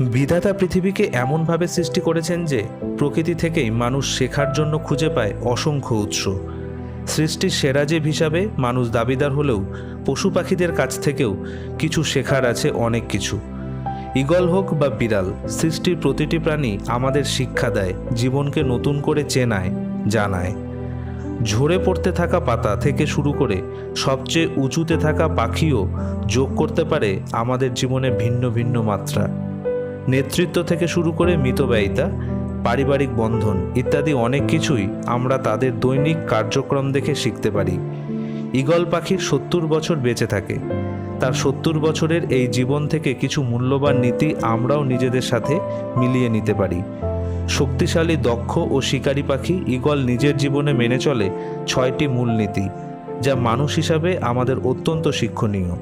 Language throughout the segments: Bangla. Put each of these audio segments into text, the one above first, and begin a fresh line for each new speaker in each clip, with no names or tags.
বিধাতা পৃথিবীকে এমনভাবে সৃষ্টি করেছেন যে প্রকৃতি থেকেই মানুষ শেখার জন্য খুঁজে পায় অসংখ্য উৎস। সৃষ্টির সেরা জীব হিসাবে মানুষ দাবিদার হলেও পশু পাখিদের কাছ থেকেও কিছু শেখার আছে অনেক কিছু। ঈগল হোক বা বিড়াল, সৃষ্টির প্রতিটি প্রাণী আমাদের শিক্ষা দেয়, জীবনকে নতুন করে চেনায়, জানায়। ঝরে পড়তে থাকা পাতা থেকে শুরু করে সবচেয়ে উঁচুতে থাকা পাখিও যোগ করতে পারে আমাদের জীবনে ভিন্ন ভিন্ন মাত্রা। নেতৃত্ব থেকে শুরু করে মিতব্যয়িতা, পারিবারিক বন্ধন ইত্যাদি অনেক কিছুই আমরা তাদের দৈনিক কার্যক্রম দেখে শিখতে পারি। ঈগল পাখির সত্তর বছর বেঁচে থাকে। তার সত্তর বছরের এই জীবন থেকে কিছু মূল্যবান নীতি আমরাও নিজেদের সাথে মিলিয়ে নিতে পারি। শক্তিশালী, দক্ষ ও শিকারী পাখি ঈগল নিজের জীবনে মেনে চলে ছয়টি মূলনীতি যা মানুষ হিসাবে আমাদের অত্যন্ত শিক্ষণীয়।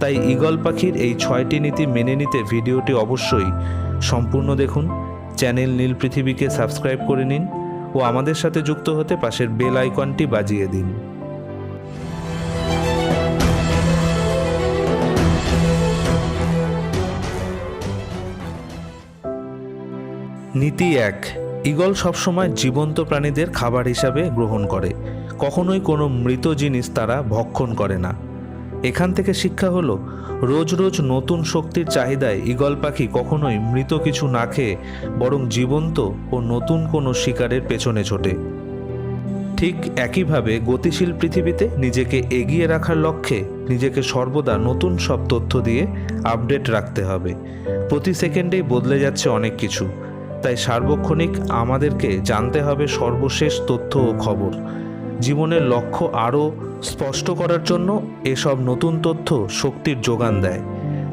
তাই ঈগল পাখির এই ছয়টি নীতি মেনে নিতে ভিডিওটি অবশ্যই সম্পূর্ণ দেখুন। চ্যানেল নীল পৃথিবীকে সাবস্ক্রাইব করে নিন ও আমাদের সাথে যুক্ত হতে পাশের বেল আইকনটি বাজিয়ে দিন। নীতি এক ঈগল সবসময় জীবন্ত প্রাণীদের খাবার হিসাবে গ্রহণ করে। কখনোই কোনো মৃত জিনিস তারা ভক্ষণ করে না। এখান থেকে শিক্ষা হলো, রোজ রোজ নতুন শক্তির চাহিদায় ঈগল পাখি কখনোই মৃত কিছু না খেয়ে বরং জীবন্ত ও নতুন কোনো শিকারের পেছনে ছোটে। ঠিক একইভাবে গতিশীল পৃথিবীতে নিজেকে এগিয়ে রাখার লক্ষ্যে নিজেকে সর্বদা নতুন সব তথ্য দিয়ে আপডেট রাখতে হবে। প্রতি সেকেন্ডেই বদলে যাচ্ছে অনেক কিছু। তাই সার্বক্ষণিক আমাদেরকে জানতে হবে সর্বশেষ তথ্য ও খবর। জীবনের লক্ষ্য আরও স্পষ্ট করার জন্য এসব নতুন তথ্য শক্তির যোগান দেয়।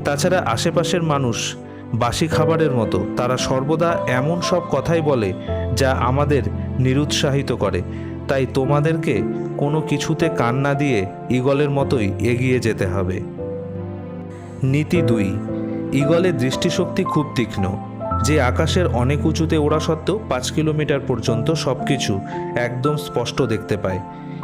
তাছাড়া আশেপাশের মানুষ বাসি খাবারের মতো, তারা সর্বদা এমন সব কথাই বলে যা আমাদের নিরুৎসাহিত করে। তাই তোমাদেরকে কোনো কিছুতে কান না দিয়ে ঈগলের মতোই এগিয়ে যেতে হবে। নীতি দুই ঈগলের দৃষ্টিশক্তি খুব তীক্ষ্ণ। যে আকাশের অনেক উঁচুতে ওড়া সত্ত্বেও পাঁচ কিলোমিটার পর্যন্ত সব কিছু একদম স্পষ্ট দেখতে পায়।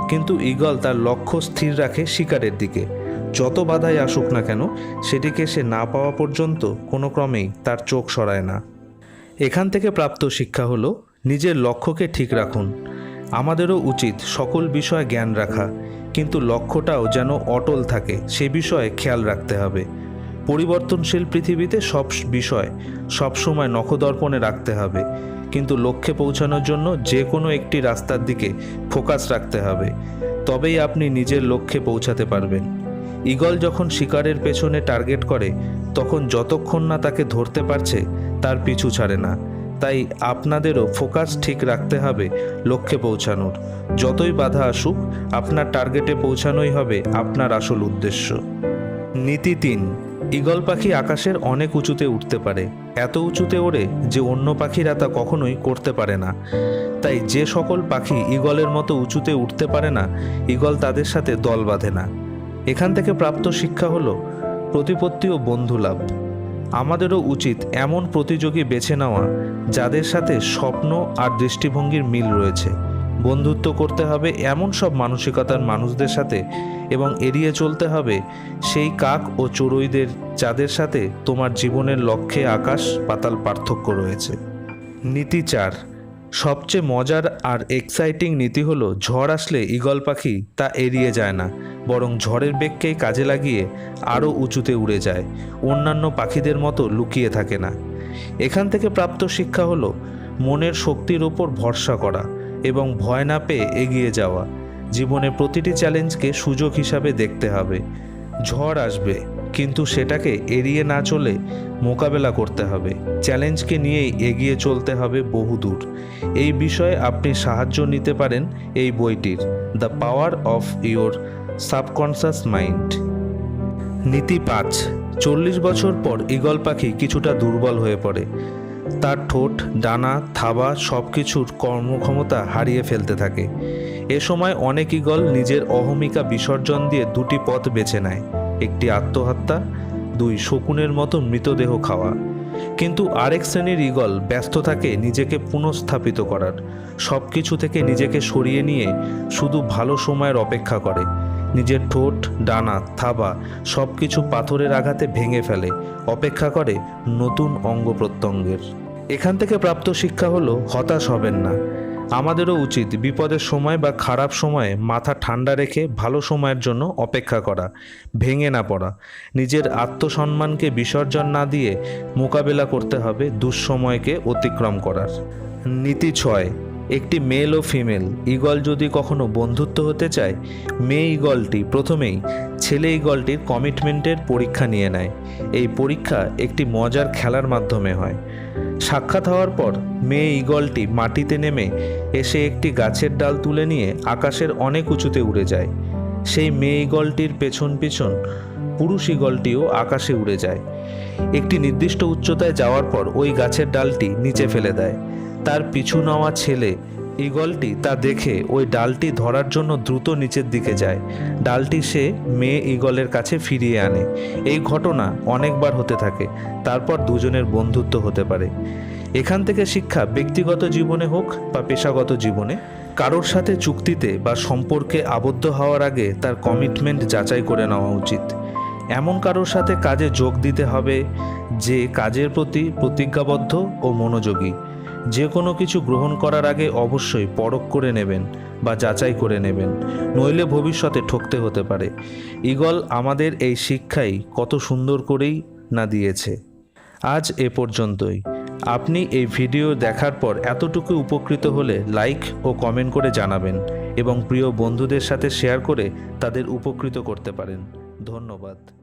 কিন্তু ঈগল তার লক্ষ্য স্থির রাখে শিকারের দিকে। যত বাধাই আসুক না কেন, সেটিকে সে না পাওয়া পর্যন্ত কোনো ক্রমেই তার চোখ সরায় না। এখান থেকে প্রাপ্ত শিক্ষা হলো, নিজের লক্ষ্যকে ঠিক রাখুন। আমাদেরও উচিত সকল বিষয়ে জ্ঞান রাখা, কিন্তু লক্ষ্যটাও যেন অটল থাকে, সে বিষয়ে খেয়াল রাখতে হবে। পরিবর্তনশীল পৃথিবীতে সব বিষয় সবসময় নখদর্পণে রাখতে হবে। কিন্তু লক্ষ্যে পৌঁছানোর জন্য যে কোনো একটি রাস্তার দিকে ফোকাস রাখতে হবে। তবেই আপনি নিজের লক্ষ্যে পৌঁছাতে পারবেন। ঈগল যখন শিকারের পেছনে টার্গেট করে, তখন যতক্ষণ না তাকে ধরতে পারছে, তার পিছু ছাড়ে না। তাই আপনাদেরও ফোকাস ঠিক রাখতে হবে লক্ষ্যে পৌঁছানোর। যতই বাধা আসুক, আপনার টার্গেটে পৌঁছানোই হবে আপনার আসল উদ্দেশ্য। নীতি তিন। ঈগল পাখি আকাশের অনেক উঁচুতে উঠতে পারে। এত উঁচুতে ওড়ে যে অন্য পাখিরা তা কখনোই করতে পারে না। তাই যে সকল পাখি ঈগলের মতো উঁচুতে উঠতে পারে না, ঈগল তাদের সাথে দল বাঁধে না। এখান থেকে প্রাপ্ত শিক্ষা হলো, প্রতিপত্তি ও বন্ধু লাভ। আমাদেরও উচিত এমন প্রতিযোগী বেছে নেওয়া, যাদের সাথে স্বপ্ন আর দৃষ্টিভঙ্গির মিল রয়েছে। বন্ধুত্ব করতে হবে এমন সব মানসিকতার মানুষদের সাথে এবং এড়িয়ে চলতে হবে সেই কাক ও চড়ুইদের যাদের সাথে তোমার জীবনের লক্ষ্যে আকাশ পাতাল পার্থক্য রয়েছে। নীতি চার। সবচেয়ে মজার আর এক্সাইটিং নীতি হলো, ঝড় আসলে ঈগল পাখি তা এড়িয়ে যায় না, বরং ঝড়ের বেগকেই কাজে লাগিয়ে আরও উঁচুতে উড়ে যায়, অন্যান্য পাখিদের মতো লুকিয়ে থাকে না। এখান থেকে প্রাপ্ত শিক্ষা হলো, মনের শক্তির ওপর ভরসা করা। এবং ভয় না পেয়ে এগিয়ে যাওয়া। জীবনে প্রতিটি চ্যালেঞ্জকে সুযোগ হিসাবে দেখতে হবে। ঝড় আসবে, কিন্তু সেটাকে এড়িয়ে না চলে মোকাবেলা করতে হবে। চ্যালেঞ্জকে নিয়েই এগিয়ে চলতে হবে বহুদূর। এই বিষয়ে আপনি সাহায্য নিতে পারেন এই বইটির, the power of your subconscious mind নীতি পাঁচ, চল্লিশ বছর পর ঈগল পাখি কিছুটা দুর্বল হয়ে পড়ে। তার ঠোঁট, ডানা, থাবা সব কিছুর কর্মক্ষমতা হারিয়ে ফেলতে থাকে। এ সময় অনেক ঈগল নিজের অহমিকা বিসর্জন দিয়ে দুটি পথ বেছে নেয়। একটি আত্মহত্যা, দুই শকুনের মতো মৃতদেহ খাওয়া। কিন্তু আরেক শ্রেণির ঈগল ব্যস্ত থাকে নিজেকে পুনঃস্থাপিত করার। সব কিছু থেকে নিজেকে সরিয়ে নিয়ে শুধু ভালো সময়ের অপেক্ষা করে। নিজের ঠোঁট, ডানা, থাবা সব কিছু পাথরের আঘাতে ভেঙে ফেলে। অপেক্ষা করে নতুন অঙ্গ প্রত্যঙ্গের। এখান থেকে প্রাপ্ত শিক্ষা হলো, হতাশ হবেন না। আমাদেরও উচিত বিপদের সময় বা খারাপ সময়ে মাথা ঠান্ডা রেখে ভালো সময়ের জন্য অপেক্ষা করা, ভেঙে না পড়া। নিজের আত্মসম্মানকে বিসর্জন না দিয়ে মোকাবেলা করতে হবে দুঃসময়কে অতিক্রম করার। নীতি ছয়, একটি মেল ও ফিমেল ইগল যদি কখনো বন্ধুত্ব হতে চায়, মেয়ে ইগলটি প্রথমেই ছেলে ইগলটির কমিটমেন্টের পরীক্ষা নিয়ে নেয়। এই পরীক্ষা একটি মজার খেলার মাধ্যমে হয়। সাক্ষাৎ হওয়ার পর মেয়ে ইগলটি মাটিতে নেমে এসে একটি গাছের ডাল তুলে নিয়ে আকাশের অনেক উঁচুতে উড়ে যায়। সেই মেয়ে ইগলটির পেছন পেছন পুরুষ ইগলটিও আকাশে উড়ে যায়। একটি নির্দিষ্ট উচ্চতায় যাওয়ার পর ওই গাছের ডালটি নিচে ফেলে দেয়। তার পিছু নেওয়া ছেলে ইগলটি তা দেখে ওই ডালটি ধরার জন্য দ্রুত নিচের দিকে যায়। ডালটি সে মেয়ে ইগলের কাছে ফিরিয়ে আনে। এই ঘটনা অনেকবার হতে থাকে, তারপর দুজনের বন্ধুত্ব হতে পারে। এখান থেকে শিক্ষা ব্যক্তিগত জীবনে হোক বা পেশাগত জীবনে, কারোর সাথে চুক্তিতে বা সম্পর্কে আবদ্ধ হওয়ার আগে তার কমিটমেন্ট যাচাই করে নেওয়া উচিত। এমন কারোর সাথে কাজে যোগ দিতে হবে যে কাজের প্রতি প্রতিজ্ঞাবদ্ধ ও মনোযোগী। যে কোনো কিছু গ্রহণ করার আগে অবশ্যই পরখ করে নেবেন বা যাচাই করে নেবেন, নইলে ভবিষ্যতে ঠকতে হতে পারে। ইগল আমাদের এই শিক্ষাই কত সুন্দর করেই না দিয়েছে। আজ এ পর্যন্তই। আপনি এই ভিডিও দেখার পর এতটুকু উপকৃত হলে লাইক ও কমেন্ট করে জানাবেন এবং প্রিয় বন্ধুদের সাথে শেয়ার করে তাদের উপকৃত করতে পারেন। ধন্যবাদ।